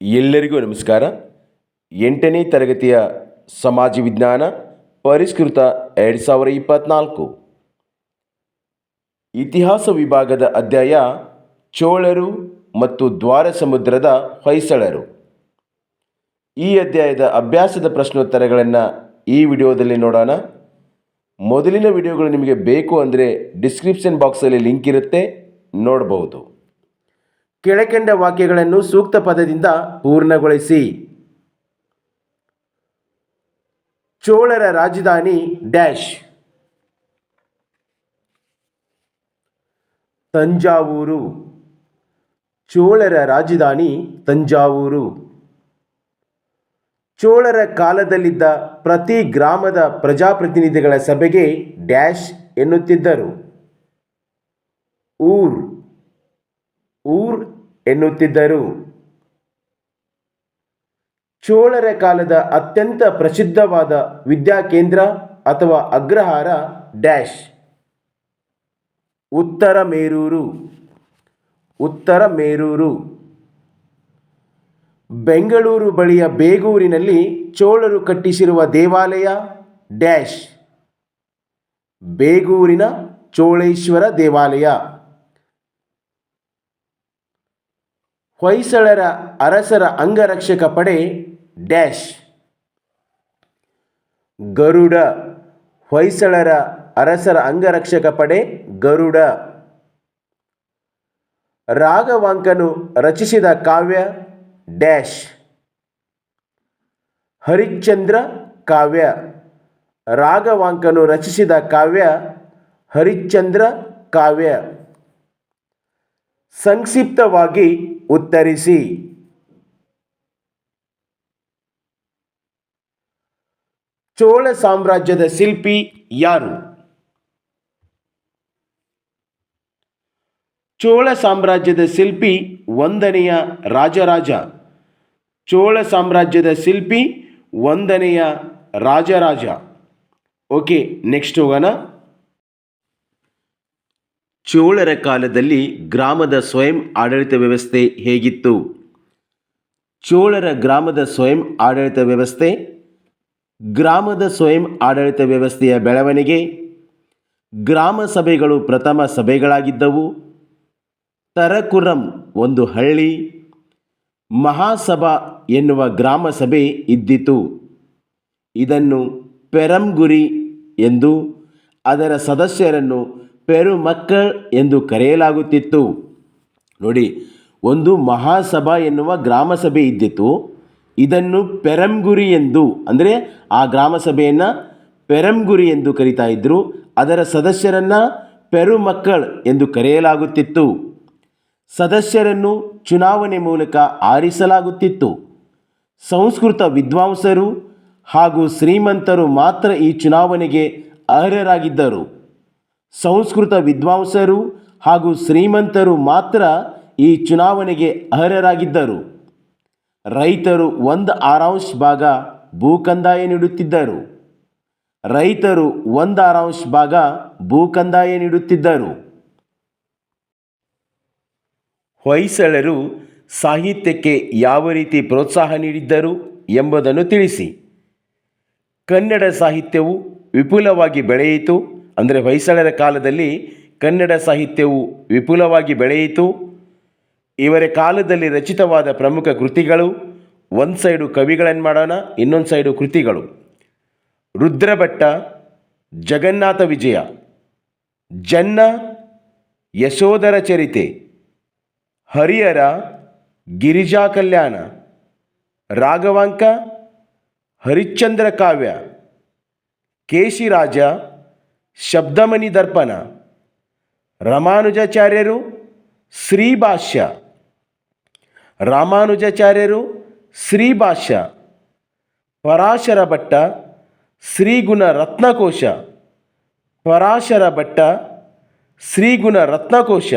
ಎಲ್ಲರಿಗೂ ನಮಸ್ಕಾರ. ಎಂಟನೇ ತರಗತಿಯ ಸಮಾಜ ವಿಜ್ಞಾನ ಪರಿಷ್ಕೃತ ಎರಡು ಸಾವಿರ ಇಪ್ಪತ್ತ್ನಾಲ್ಕು ಇತಿಹಾಸ ವಿಭಾಗದ ಅಧ್ಯಾಯ ಚೋಳರು ಮತ್ತು ದ್ವಾರ ಸಮುದ್ರದ ಹೊಯ್ಸಳರು. ಈ ಅಧ್ಯಾಯದ ಅಭ್ಯಾಸದ ಪ್ರಶ್ನೋತ್ತರಗಳನ್ನು ಈ ವಿಡಿಯೋದಲ್ಲಿ ನೋಡೋಣ. ಮೊದಲಿನ ವಿಡಿಯೋಗಳು ನಿಮಗೆ ಬೇಕು ಅಂದರೆ ಡಿಸ್ಕ್ರಿಪ್ಷನ್ ಬಾಕ್ಸಲ್ಲಿ ಲಿಂಕ್ ಇರುತ್ತೆ ನೋಡಬಹುದು ಕೆಳಕಂಡ ವಾಕ್ಯಗಳನ್ನು ಸೂಕ್ತ ಪದದಿಂದ ಪೂರ್ಣಗೊಳಿಸಿ. ಚೋಳರ ರಾಜಧಾನಿ ಡ್ಯಾಶ್. ತಂಜಾವೂರು. ಚೋಳರ ರಾಜಧಾನಿ ತಂಜಾವೂರು. ಚೋಳರ ಕಾಲದಲ್ಲಿದ್ದ ಪ್ರತಿ ಗ್ರಾಮದ ಪ್ರಜಾಪ್ರತಿನಿಧಿಗಳ ಸಭೆಗೆ ಡ್ಯಾಶ್ ಎನ್ನುತ್ತಿದ್ದರು. ಊರ್. ಊರ್ ಎನ್ನುತ್ತಿದ್ದರು. ಚೋಳರ ಕಾಲದ ಅತ್ಯಂತ ಪ್ರಸಿದ್ಧವಾದ ವಿದ್ಯಾಕೇಂದ್ರ ಅಥವಾ ಅಗ್ರಹಾರ ಡ್ಯಾಶ್. ಉತ್ತರ ಮೇರೂರು. ಉತ್ತರ ಮೇರೂರು. ಬೆಂಗಳೂರು ಬಳಿಯ ಬೇಗೂರಿನಲ್ಲಿ ಚೋಳರು ಕಟ್ಟಿಸಿರುವ ದೇವಾಲಯ ಡ್ಯಾಶ್. ಬೇಗೂರಿನ ಚೋಳೇಶ್ವರ ದೇವಾಲಯ. ಹೊಯ್ಸಳರ ಅರಸರ ಅಂಗರಕ್ಷಕ ಪಡೆ ಡ್ಯಾಶ್. ಗರುಡ, ಹೊಯ್ಸಳರ ಅರಸರ ಅಂಗರಕ್ಷಕ ಪಡೆ ಗರುಡ. ರಾಘವಾಂಕನು ರಚಿಸಿದ ಕಾವ್ಯ ಡ್ಯಾಶ್. ಹರಿಶ್ಚಂದ್ರ ಕಾವ್ಯ. ರಾಘವಾಂಕನು ರಚಿಸಿದ ಕಾವ್ಯ ಹರಿಶ್ಚಂದ್ರ ಕಾವ್ಯ. ಸಂಕ್ಷಿಪ್ತವಾಗಿ ಉತ್ತರಿಸಿ. ಚೋಳ ಸಾಮ್ರಾಜ್ಯದ ಶಿಲ್ಪಿ ಯಾರು? ಚೋಳ ಸಾಮ್ರಾಜ್ಯದ ಶಿಲ್ಪಿ ಒಂದನೆಯ ರಾಜರಾಜ. ಚೋಳ ಸಾಮ್ರಾಜ್ಯದ ಶಿಲ್ಪಿ ಒಂದನೆಯ ರಾಜರಾಜ. ಓಕೆ, ನೆಕ್ಸ್ಟ್ ಹೋಗೋಣ. ಚೋಳರ ಕಾಲದಲ್ಲಿ ಗ್ರಾಮದ ಸ್ವಯಂ ಆಡಳಿತ ವ್ಯವಸ್ಥೆ ಹೇಗಿತ್ತು? ಚೋಳರ ಗ್ರಾಮದ ಸ್ವಯಂ ಆಡಳಿತ ವ್ಯವಸ್ಥೆ, ಗ್ರಾಮದ ಸ್ವಯಂ ಆಡಳಿತ ವ್ಯವಸ್ಥೆಯ ಬೆಳವಣಿಗೆ, ಗ್ರಾಮ ಸಭೆಗಳು ಪ್ರಥಮ ಸಭೆಗಳಾಗಿದ್ದವು, ತರಕುರಂ ಒಂದು ಹಳ್ಳಿ, ಮಹಾಸಭಾ ಎನ್ನುವ ಗ್ರಾಮ ಸಭೆ ಇದ್ದಿತು. ಇದನ್ನು ಪೆರಂಗುರಿ ಎಂದು ಅದರ ಸದಸ್ಯರನ್ನು ಪೆರುಮಕ್ಕಳ್ ಎಂದು ಕರೆಯಲಾಗುತ್ತಿತ್ತು. ನೋಡಿ, ಒಂದು ಮಹಾಸಭಾ ಎನ್ನುವ ಗ್ರಾಮಸಭೆ ಇದ್ದಿತ್ತು. ಇದ್ದಿತು ಇದನ್ನು ಪೆರಂಗುರಿ ಎಂದು, ಅಂದರೆ ಆ ಗ್ರಾಮಸಭೆಯನ್ನು ಪೆರಂಗುರಿ ಎಂದು ಕರೀತಾ ಇದ್ದರು ಅದರ ಸದಸ್ಯರನ್ನು ಪೆರುಮಕ್ಕಳ್ ಎಂದು ಕರೆಯಲಾಗುತ್ತಿತ್ತು. ಸದಸ್ಯರನ್ನು ಚುನಾವಣೆ ಮೂಲಕ ಆರಿಸಲಾಗುತ್ತಿತ್ತು. ಸಂಸ್ಕೃತ ವಿದ್ವಾಂಸರು ಹಾಗೂ ಶ್ರೀಮಂತರು ಮಾತ್ರ ಈ ಚುನಾವಣೆಗೆ ಅರ್ಹರಾಗಿದ್ದರು. ಸಂಸ್ಕೃತ ವಿದ್ವಾಂಸರು ಹಾಗೂ ಶ್ರೀಮಂತರು ಮಾತ್ರ ಈ ಚುನಾವಣೆಗೆ ಅರ್ಹರಾಗಿದ್ದರು. ರೈತರು ಒಂದು ಆರಾಂಶ ಭಾಗ ಭೂಕಂದಾಯ ನೀಡುತ್ತಿದ್ದರು. ರೈತರು ಒಂದು ಆರಾಂಶ ಭಾಗ ಭೂಕಂದಾಯ ನೀಡುತ್ತಿದ್ದರು. ಹೊಯ್ಸಳರು ಸಾಹಿತ್ಯಕ್ಕೆ ಯಾವ ರೀತಿ ಪ್ರೋತ್ಸಾಹ ನೀಡಿದ್ದರು ಎಂಬುದನ್ನು ತಿಳಿಸಿ. ಕನ್ನಡ ಸಾಹಿತ್ಯವು ವಿಪುಲವಾಗಿ ಬೆಳೆಯಿತು. ಅಂದರೆ ಹೊಯ್ಸಳರ ಕಾಲದಲ್ಲಿ ಕನ್ನಡ ಸಾಹಿತ್ಯವು ವಿಪುಲವಾಗಿ ಬೆಳೆಯಿತು. ಇವರ ಕಾಲದಲ್ಲಿ ರಚಿತವಾದ ಪ್ರಮುಖ ಕೃತಿಗಳು, ಒಂದು ಸೈಡು ಕವಿಗಳನ್ನು ಮಾಡೋಣ, ಇನ್ನೊಂದು ಸೈಡು ಕೃತಿಗಳು. ರುದ್ರಭಟ್ಟ, ಜಗನ್ನಾಥ ವಿಜಯ, ಜನ್ನ, ಯಶೋಧರ ಚರಿತೆ, ಹರಿಹರ, ಗಿರಿಜಾ ಕಲ್ಯಾಣ, ರಾಘವಾಂಕ, ಹರಿಶ್ಚಂದ್ರ ಕಾವ್ಯ ಕೇಶಿರಾಜ ಶಬ್ದಮಣಿ ದರ್ಪಣ. ರಾಮಾನುಜಾಚಾರ್ಯರು ಶ್ರೀಭಾಷ್ಯ. ರಾಮಾನುಜಾಚಾರ್ಯರು ಶ್ರೀಭಾಷ್ಯ. ಪರಾಶರ ಭಟ್ಟ ಶ್ರೀಗುಣ ರತ್ನಕೋಶ ಪರಾಶರ ಭಟ್ಟ ಶ್ರೀಗುಣ ರತ್ನಕೋಶ